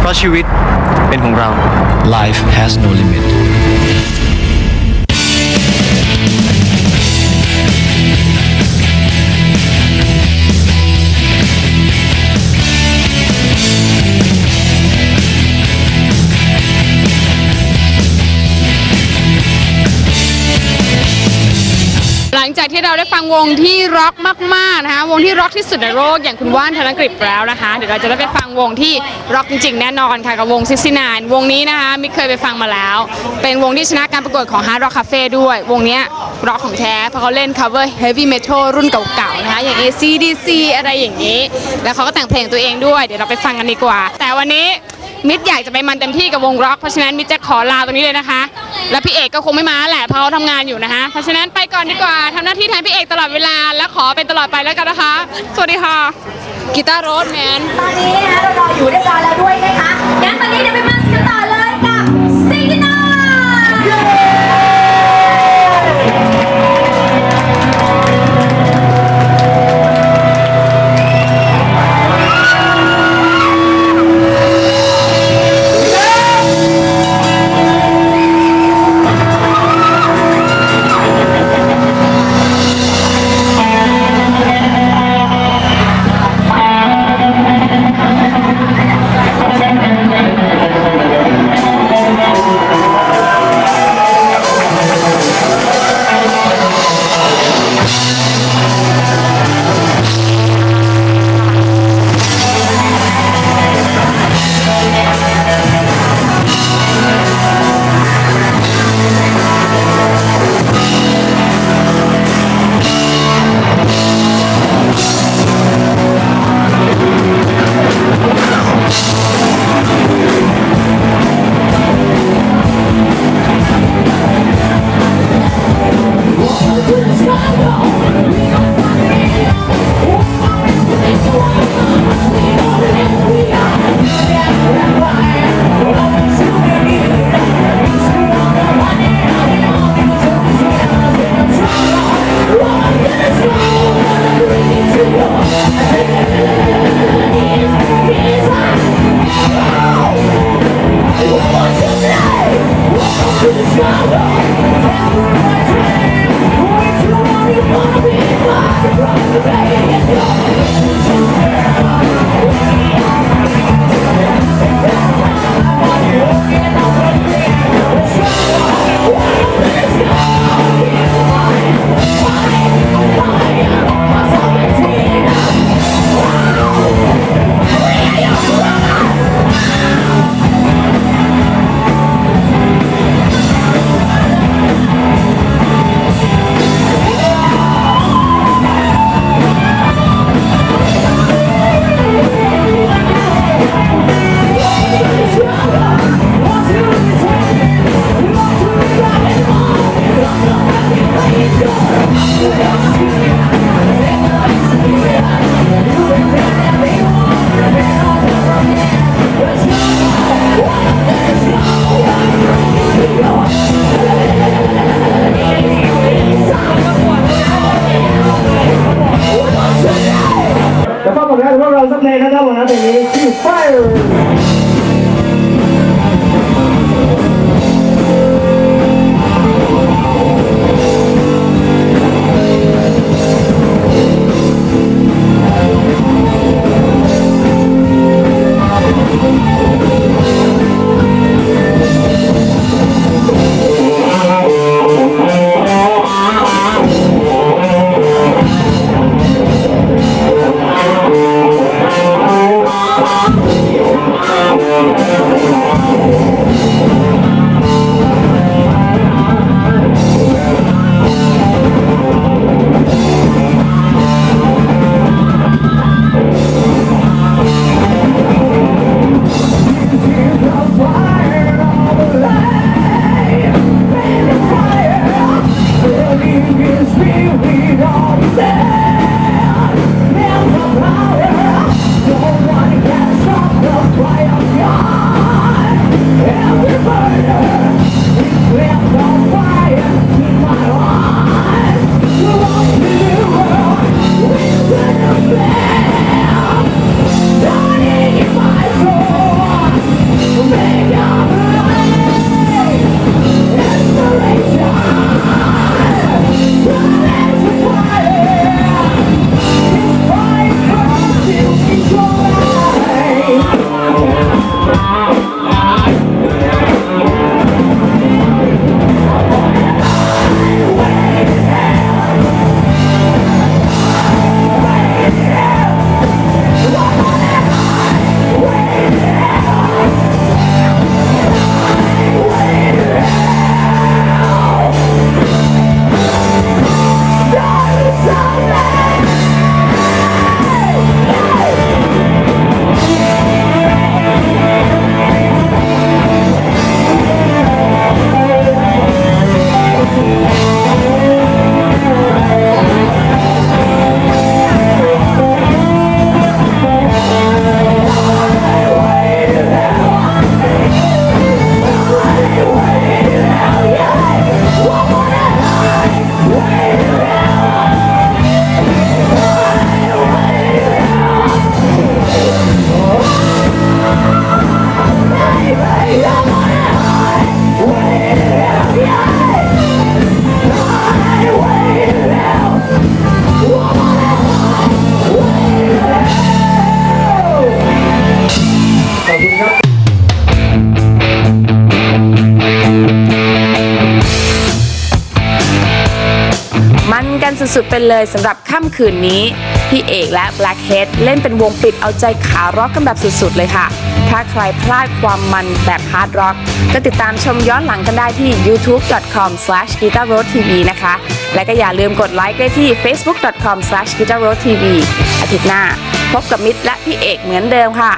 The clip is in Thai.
เพราะชีวิตเป็นของเรา Life has no limit จากที่เราได้ฟังวงที่ร็อกมากๆนะคะวงที่ร็อกที่สุดในโลกอย่างคุณว่านธนกฤษแล้วนะคะ เดี๋ยวเราจะได้ไปฟังวงที่ร็อกจริงๆแน่นอนค่ะกับวงซิซินานวงนี้นะคะมิกเคยไปฟังมาแล้ว เป็นวงที่ชนะการประกวดของ Hard Rock Cafe ด้วย วงนี้ร็อกของแท้เพราะเขาเล่น cover heavy metal รุ่นเก่าๆนะคะอย่าง ACDC อะไรอย่างนี้ แล้วเขาก็แต่งเพลงตัวเองด้วย เดี๋ยวเราไปฟังกันดีกว่า แต่วันนี้ มิดอยากจะไปมันเต็มที่กับวงร็อกเพราะฉะนั้นมิดจะขอลาตรงนี้เลยนะคะ และพี่เอกก็คงไม่มาแหละเพราะเขาทำงานอยู่นะคะ เพราะฉะนั้นไปก่อนดีกว่าทำหน้าที่แทนพี่เอกตลอดเวลาและขอเป็นตลอดไปแล้วกันนะคะ สวัสดีค่ะกีตาร์โรสแมน ตอนนี้นะคะเรารออยู่เรียบร้อยแล้วด้วยนะคะงั้นตอนนี้เดี๋ยวไปมันกันต่อ แล้วก็หมดแล้วพวกเราสักเพลงนะครับผมนะเพลงนี้ชื่อ Fire สุดๆไปเลยสำหรับค่ำคืนนี้ พี่เอกและ Blackhead เล่นเป็นวงปิดเอาใจขาร็อกกันแบบสุดๆเลยค่ะ ถ้าใครพลาดความมันแบบฮาร์ดร็อก ก็ติดตามชมย้อนหลังกันได้ที่ youtube.com/guitarroadtv นะคะ และก็อย่าลืมกดไลค์ได้ที่ facebook.com/guitarroadtv อาทิตย์หน้า พบกับมิตรและพี่เอกเหมือนเดิมค่ะ